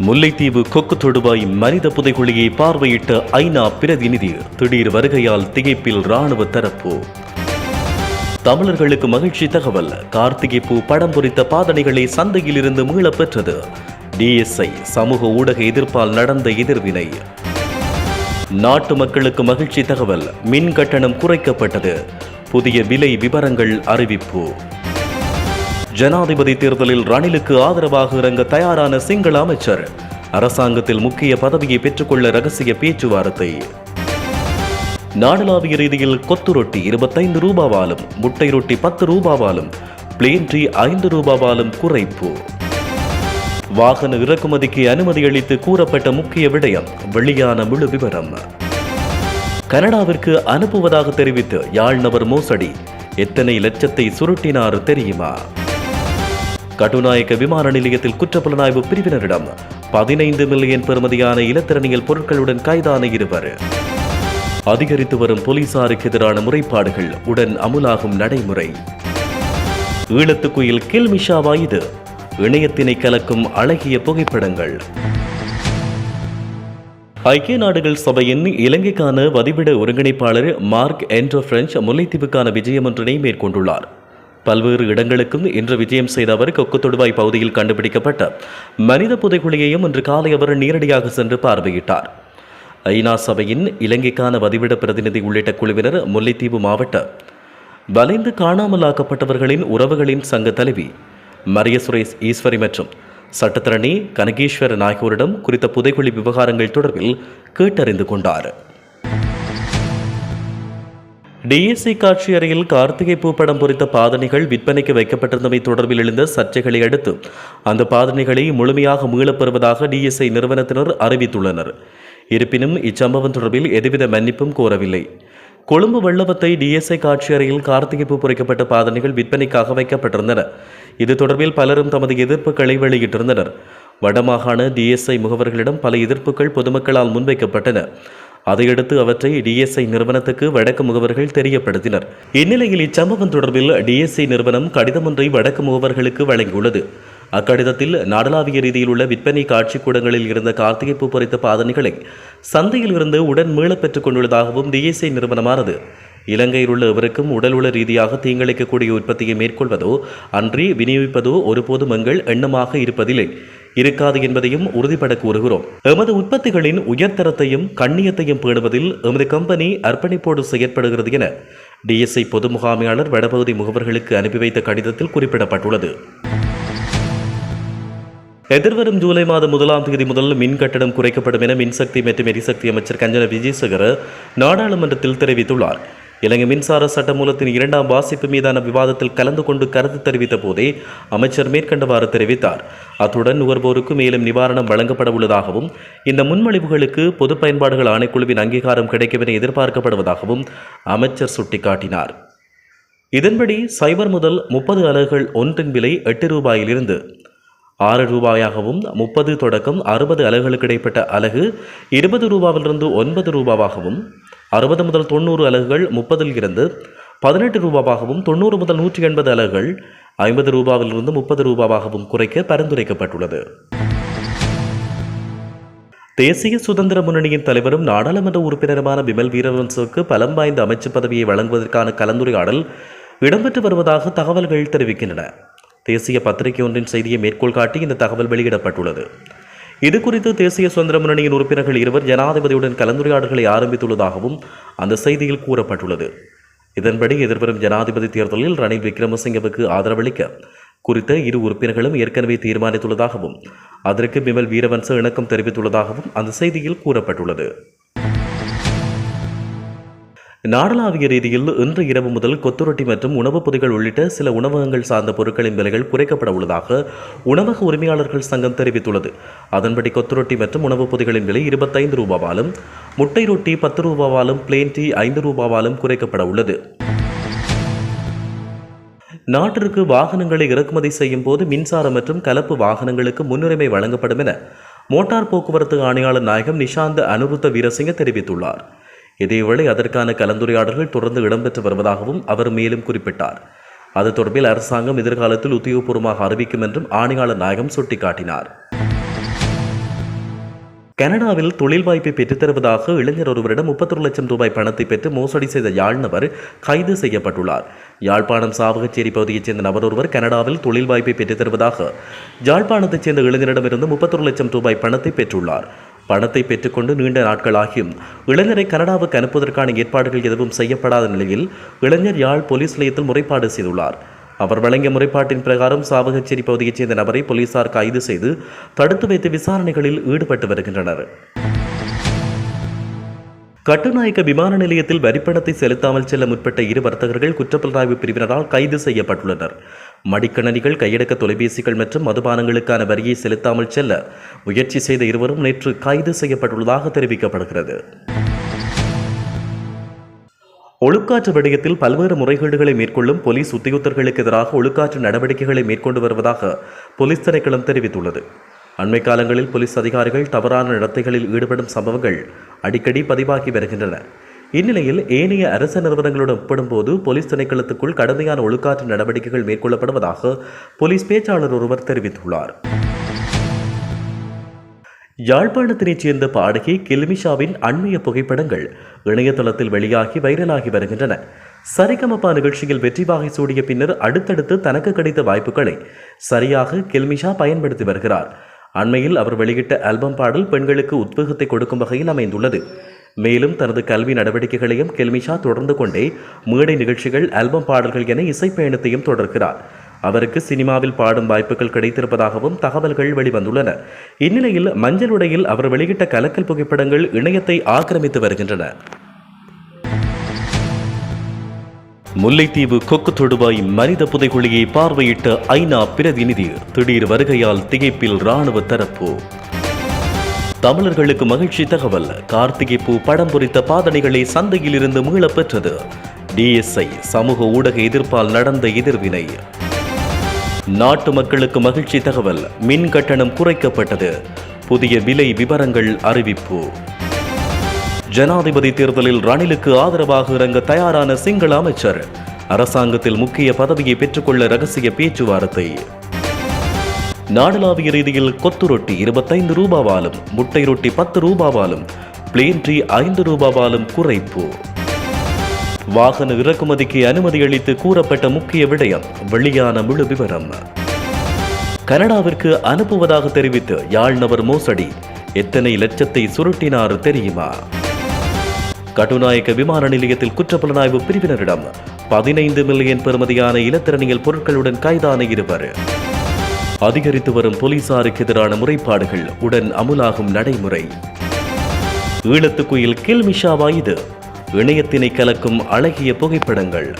முல்லைத்தீவு கொக்கு தொடுவாய் மனித புதைகுழியை பார்வையிட்ட ஐநா பிரதிநிதி திடீர் வருகையால் திகைப்பில் ராணுவ தரப்பு. தமிழர்களுக்கு மகிழ்ச்சி தகவல் கார்த்திகை பூ படம் பொறித்த பாதனைகளை சந்தையில் இருந்து மீளப் பெற்றது டிஎஸ்ஐ சமூக ஊடக எதிர்ப்பால் நடந்த எதிர்வினை. நாட்டு மக்களுக்கு மகிழ்ச்சி தகவல் மின் கட்டணம் குறைக்கப்பட்டது. புதிய விலை விவரங்கள் அறிவிப்பு. ஜனாதிபதி தேர்தலில் ரணிலுக்கு ஆதரவாக இறங்க தயாரான சிங்கள அமைச்சர். அரசாங்கத்தில் முக்கிய பதவியை பெற்றுக்கொள்ள ரகசிய பேச்சுவார்த்தை. நாடளாவிய ரீதியில் கொத்து ரொட்டி இருபத்தைந்து ரூபாவாலும் முட்டை ரொட்டி பத்து ரூபாவாலும் பிளேன் டீ ஐந்து ரூபாவாலும் குறைப்பு. வாகன இறக்குமதிக்கு அனுமதி அளித்து கூறப்பட்ட முக்கிய விடயம் வெளியான முழு விவரம். கனடாவிற்கு அனுப்புவதாக தெரிவித்து யாழ் நபர் மோசடி. எத்தனை லட்சத்தை சுருட்டினார் தெரியுமா? கட்டுநாயக்க விமான நிலையத்தில் குற்றப்புலனாய்வு பிரிவினரிடம் பதினைந்து மில்லியன் பெறுமதியான இலத்திரனியல் பொருட்களுடன் கைதான இருவர். அதிகரித்து வரும் போலீசாருக்கு எதிரான முறைப்பாடுகள் உடன் அமுலாகும் நடைமுறை. ஈழத்துக்குயில் கில்மிஷாவா இது. இணையத்தினை கலக்கும் அழகிய புகைப்படங்கள். ஐக்கிய நாடுகள் சபையின் இலங்கைக்கான வதிவிட ஒருங்கிணைப்பாளர் மார்க் என்ட்ரோ பிரெஞ்ச் முல்லைத்தீவுக்கான விஜயம் ஒன்றினை மேற்கொண்டுள்ளார். பல்வேறு இடங்களுக்கும் இன்று விஜயம் செய்த அவர் கொக்கு தொடுவாய் பகுதியில் கண்டுபிடிக்கப்பட்ட மனித புதைகுழியையும் இன்று காலை அவர் நேரடியாக சென்று பார்வையிட்டார். ஐநா சபையின் இலங்கைக்கான வதிவிட பிரதிநிதி உள்ளிட்ட குழுவினர் முல்லைத்தீவு மாவட்ட வலைந்து காணாமலாக்கப்பட்டவர்களின் உறவுகளின் சங்க தலைவி மரிய சுரேஷ் ஈஸ்வரி மற்றும் சட்டத்தரணி கனகீஸ்வர நாயகரிடம் குறித்த புதைகுழி விவகாரங்கள் தொடர்பில் கேட்டறிந்து கொண்டார். டிஎஸ்சி காட்சி அறையில் கார்த்திகை பூ படம் பொறித்த பாதணிகள் விற்பனைக்கு வைக்கப்பட்டிருந்தமை தொடர்பில் எழுந்த சர்ச்சைகளை அடுத்து அந்த பாதணிகளை முழுமையாக மீளப் பெறுவதாக டிஎஸ்ஐ நிறுவனத்தினர் அறிவித்துள்ளனர். இருப்பினும் இச்சம்பவம் தொடர்பில் எதுவித மன்னிப்பும் கோரவில்லை. கொழும்பு வெள்ளவத்தை டிஎஸ்ஐ காட்சி அறையில் கார்த்திகை பூ பொறிக்கப்பட்ட பாதனைகள் விற்பனைக்காக வைக்கப்பட்டிருந்தன. இது தொடர்பில் பலரும் தமது எதிர்ப்புகளை வெளியிட்டிருந்தனர். வடமாகாண டிஎஸ்ஐ முகவர்களிடம் பல எதிர்ப்புகள் பொதுமக்களால் முன்வைக்கப்பட்டன. அதையடுத்து அவற்றை டிஎஸ்ஐ நிறுவனத்துக்கு வடக்கு முகவர்கள் தெரியப்படுத்தினர். இந்நிலையில் இச்சம்பவம் தொடர்பில் டிஎஸ்ஐ நிறுவனம் கடிதம் ஒன்றை வடக்கு முகவர்களுக்கு வழங்கியுள்ளது. அக்கடிதத்தில் நாடளாவிய ரீதியில் உள்ள விற்பனை காட்சி கூடங்களில் இருந்த கார்த்திகை பூ பொறித்த பாதனைகளை சந்தையில் இருந்து உடன் மீளப் பெற்றுக் கொண்டுள்ளதாகவும் டிஎஸ்ஐ நிறுவனமானது. இலங்கையில் உள்ள எவருக்கும் உடல் உள ரீதியாக தீங்கிழைக்கக்கூடிய உற்பத்தியை மேற்கொள்வதோ அன்றி விநியோகிப்பதோ ஒருபோதும் எங்கள் எண்ணமாக இருப்பதில்லை. இருக்காது என்பதையும் உறுதிபட கூறுகிறோம் எமது உற்பத்திகளின் உயர்தரத்தையும் கண்ணியத்தையும் பேணுவதில் எமது கம்பெனி அர்ப்பணிப்போடு செயற்படுகிறது என டிஎஸ்ஐ பொது முகாமையாளர் வடபகுதி முகவர்களுக்கு அனுப்பி வைத்த கடிதத்தில் குறிப்பிடப்பட்டுள்ளது. எதிர்வரும் ஜூலை மாதம் முதலாம் தேதி முதல் மின் கட்டணம் குறைக்கப்படும் என மின்சக்தி மற்றும் எரிசக்தி அமைச்சர் கஞ்சன விஜயசேகர நாடாளுமன்றத்தில் தெரிவித்துள்ளார். இலங்கை மின்சார சட்டமூலத்தின் இரண்டாம் வாசிப்பு மீதான விவாதத்தில் கலந்து கொண்டு கருத்து தெரிவித்த போதே அமைச்சர் மேற்கண்டவாறு தெரிவித்தார். அத்துடன் நுகர்வோருக்கு மேலும் நிவாரணம் வழங்கப்பட உள்ளதாகவும் இந்த முன்மொழிவுகளுக்கு பொது பயன்பாடுகள் ஆணைக்குழுவின் அங்கீகாரம் கிடைக்கும் என எதிர்பார்க்கப்படுவதாகவும் அமைச்சர் சுட்டிக்காட்டினார். இதன்படி சைபர் முதல் முப்பது அலகுகள் ஒன்றின் விலை எட்டு ரூபாயிலிருந்து ஆறு ரூபாயாகவும் முப்பது தொடக்கம் அறுபது அலகுகளுக்கு இடைப்பட்ட அலகு இருபது ரூபாவிலிருந்து ஒன்பது ரூபாவாகவும் அறுபது முதல் தொண்ணூறு அலகுகள் முப்பதில் இருந்து பதினெட்டு ரூபாவாகவும் தொண்ணூறு முதல் நூற்றி எண்பது அலகுகள் ஐம்பது ரூபாவிலிருந்து முப்பது ரூபாவாகவும் குறைக்க பரிந்துரைக்கப்பட்டுள்ளது. தேசிய சுதந்திர முன்னணியின் தலைவரும் நாடாளுமன்ற உறுப்பினருமான பிமல் வீரவன்சுக்கு பலம் வாய்ந்த அமைச்சு பதவியை வழங்குவதற்கான கலந்துரையாடல் இடம்பெற்று வருவதாக தகவல்கள் தெரிவிக்கின்றன. தேசிய பத்திரிகை ஒன்றின் செய்தியை மேற்கோள் காட்டி இந்த தகவல் வெளியிடப்பட்டுள்ளது. இது குறித்து தேசிய சுதந்திர முன்னணியின் உறுப்பினர்கள் இருவர் ஜனாதிபதியுடன் கலந்துரையாடல்களை ஆரம்பித்துள்ளதாகவும் அந்த செய்தியில் கூறப்பட்டுள்ளது. இதன்படி எதிர்வரும் ஜனாதிபதி தேர்தலில் ரணில் விக்ரமசிங்கவுக்கு ஆதரவளிக்க குறித்த இரு உறுப்பினர்களும் ஏற்கனவே தீர்மானித்துள்ளதாகவும் அதற்கு பிமல் வீரவன்ச இணக்கம் தெரிவித்துள்ளதாகவும் அந்த செய்தியில் கூறப்பட்டுள்ளது. நாடளாவிய ரீதியில் இன்று இரவு முதல் கொத்துரொட்டி மற்றும் உணவுப் பொதிகள் உள்ளிட்ட சில உணவகங்கள் சார்ந்த பொருட்களின் விலைகள் குறைக்கப்பட உள்ளதாக உணவக உரிமையாளர்கள் சங்கம் தெரிவித்துள்ளது. அதன்படி கொத்துரொட்டி மற்றும் உணவுப் பொதிகளின் விலை இருபத்தைந்து ரூபாவாலும் முட்டை ரொட்டி பத்து ரூபாவாலும் பிளேன் டீ ஐந்து ரூபாவாலும் குறைக்கப்பட உள்ளது. நாட்டிற்கு வாகனங்களை இறக்குமதி செய்யும் போது மின்சாரம் மற்றும் கலப்பு வாகனங்களுக்கு முன்னுரிமை வழங்கப்படும் என மோட்டார் போக்குவரத்து ஆணையாளர் நாயகம் நிஷாந்த் அனுருத்த வீரசிங்க தெரிவித்துள்ளார். இதேவேளை அதற்கான கலந்துரையாடல்கள் தொடர்ந்து இடம்பெற்று வருவதாகவும் அவர் மேலும் குறிப்பிட்டார். அது தொடர்பில் அரசாங்கம் எதிர்காலத்தில் உத்தியோகபூர்வமாக அறிவிக்கும் என்றும் ஆணையாளர் நாயகம் சுட்டிக்காட்டினார். கனடாவில் தொழில் வாய்ப்பை பெற்றுத் தருவதாக இளைஞர் ஒருவரிடம் முப்பத்தொரு லட்சம் ரூபாய் பணத்தை பெற்று மோசடி செய்த யாழ்நவர் கைது செய்யப்பட்டுள்ளார். யாழ்ப்பாணம் சாவகச்சேரி பகுதியைச் சேர்ந்த நபர் ஒருவர் கனடாவில் தொழில் வாய்ப்பை பெற்றுத்தருவதாக யாழ்ப்பாணத்தைச் சேர்ந்த இளைஞரிடமிருந்து முப்பத்தொரு லட்சம் ரூபாய் பணத்தை பெற்றுள்ளார். பணத்தை பெற்றுக்கொண்டு நீண்ட நாட்களாகியும் இளைஞரை கனடாவுக்கு அனுப்புவதற்கான ஏற்பாடுகள் எதுவும் செய்யப்படாத நிலையில் இளைஞர் யாழ் போலீஸ் நிலையத்தில் முறைப்பாடு செய்துள்ளார். அவர் வழங்கிய முறைப்பாட்டின் பிரகாரம் சாவகச்சேரி பகுதியைச் சேர்ந்த நபரை போலீசார் கைது செய்து தடுத்து வைத்து விசாரணைகளில் ஈடுபட்டு வருகின்றனர். கட்டுநாயக்க விமான நிலையத்தில் வரிப்பணத்தை செலுத்தாமல் செல்ல முற்பட்ட இரு வர்த்தகர்கள் குற்றப்புலனாய்வு பிரிவினரால் கைது செய்யப்பட்டுள்ளனர். மடிக்கணனிகள் கையடக்க தொலைபேசிகள் மற்றும் மதுபானங்களுக்கான வரியை செலுத்தாமல் செல்ல முயற்சி செய்த இருவரும் நேற்று கைது செய்யப்பட்டுள்ளதாக தெரிவிக்கப்படுகிறது. ஒழுக்காற்று விடயத்தில் பல்வேறு முறைகேடுகளை மேற்கொள்ளும் போலீஸ் உத்தியோகத்தர்களுக்கு எதிராக ஒழுக்காற்று நடவடிக்கைகளை மேற்கொண்டு வருவதாக போலீஸ் திணைக்களம் தெரிவித்துள்ளது. அண்மை காலங்களில் போலீஸ் அதிகாரிகள் தவறான நடத்தைகளில் ஈடுபடும் சம்பவங்கள் அடிக்கடி பதிவாகி வருகின்றன. இந்நிலையில் ஏனைய அரச நிறுவனங்களுடன் ஒப்பிடும்போது போலீஸ் திணைக்களத்துக்குள் கடுமையான ஒழுக்காற்று நடவடிக்கைகள் மேற்கொள்ளப்படுவதாக போலீஸ் பேச்சாளர் ஒருவர் தெரிவித்துள்ளார். யாழ்ப்பாணத்தினைச் சேர்ந்த பாடகி கில்மிஷாவின் அண்மைய புகைப்படங்கள் இணையதளத்தில் வெளியாகி வைரலாகி வருகின்றன. சரிகமப்பா நிகழ்ச்சியில் வெற்றி வாகை சூடிய பின்னர் அடுத்தடுத்து தனக்கு கிடைத்த வாய்ப்புகளை சரியாக கில்மிஷா பயன்படுத்தி வருகிறார். அண்மையில் அவர் வெளியிட்ட ஆல்பம் பாடல் பெண்களுக்கு உத்வேகத்தை கொடுக்கும் வகையில் அமைந்துள்ளது. மேலும் தனது கல்வி நடவடிக்கைகளையும் கெல்மிஷா தொடர்ந்து கொண்டே மேடை நிகழ்ச்சிகள் ஆல்பம் பாடல்கள் என இசைப்பயணத்தையும் தொடர்கிறார். அவருக்கு சினிமாவில் பாடும் வாய்ப்புகள் கிடைத்திருப்பதாகவும் தகவல்கள் வெளிவந்துள்ளன. இந்நிலையில் மஞ்சள் உடையில் அவர் வெளியிட்ட கலக்கல் புகைப்படங்கள் இணையத்தை ஆக்கிரமித்து வருகின்றன. முல்லைத்தீவு கொக்கு தொடுவாய் மனித புதைகுழியை பார்வையிட்ட ஐநா பிரதிநிதி திடீர் வருகையால் திகைப்பில் ராணுவ தரப்பு தமிழர்களுக்கு மகிழ்ச்சி தகவல். கார்த்திகை பூ படம் பொறித்த பாதனைகளை சந்தையில் இருந்து மீளப் பெற்றது டிஎஸ்ஐ சமூக ஊடக எதிர்ப்பால் நடந்த எதிர்வினை. நாட்டு மக்களுக்கு மகிழ்ச்சி தகவல். மின் கட்டணம் குறைக்கப்பட்டது. புதிய விலை விவரங்கள் அறிவிப்பு. ஜனாதிபதி தேர்தலில் ரணிலுக்கு ஆதரவாக இறங்க தயாரான சிங்கள அமைச்சர். அரசாங்கத்தில் முக்கிய பதவியை பெற்றுக்கொள்ள ரகசிய பேச்சுவார்த்தை. நாடளாவிய ரீதியில் கொத்து ரொட்டி இருபத்தைந்து ரூபாவாலும் முட்டை ரொட்டி பத்து ரூபாவாலும் பிளேன் டீ ஐந்து ரூபாவாலும் குறைப்பு. வாகன இறக்குமதிக்கு அனுமதி அளித்து கூறப்பட்ட முக்கிய விடயம் வெளியான முழு விவரம். கனடாவிற்கு அனுப்புவதாக தெரிவித்து யாழ்நபர் மோசடி எத்தனை லட்சத்தை சுருட்டினார் தெரியுமா? கட்டுநாயக்க விமான நிலையத்தில் குற்றப்புலனாய்வு பிரிவினரிடம் பதினைந்து மில்லியன் பெறுமதியான இலத்திரனியல் பொருட்களுடன் கைதான இருவர். அதிகரித்து வரும் போலீசாருக்கு எதிரான முறைப்பாடுகள் உடன் அமுலாகும் நடைமுறை. ஈழத்துக்குயில் இது. இணையத்தினை கலக்கும் அழகிய புகைப்படங்கள்.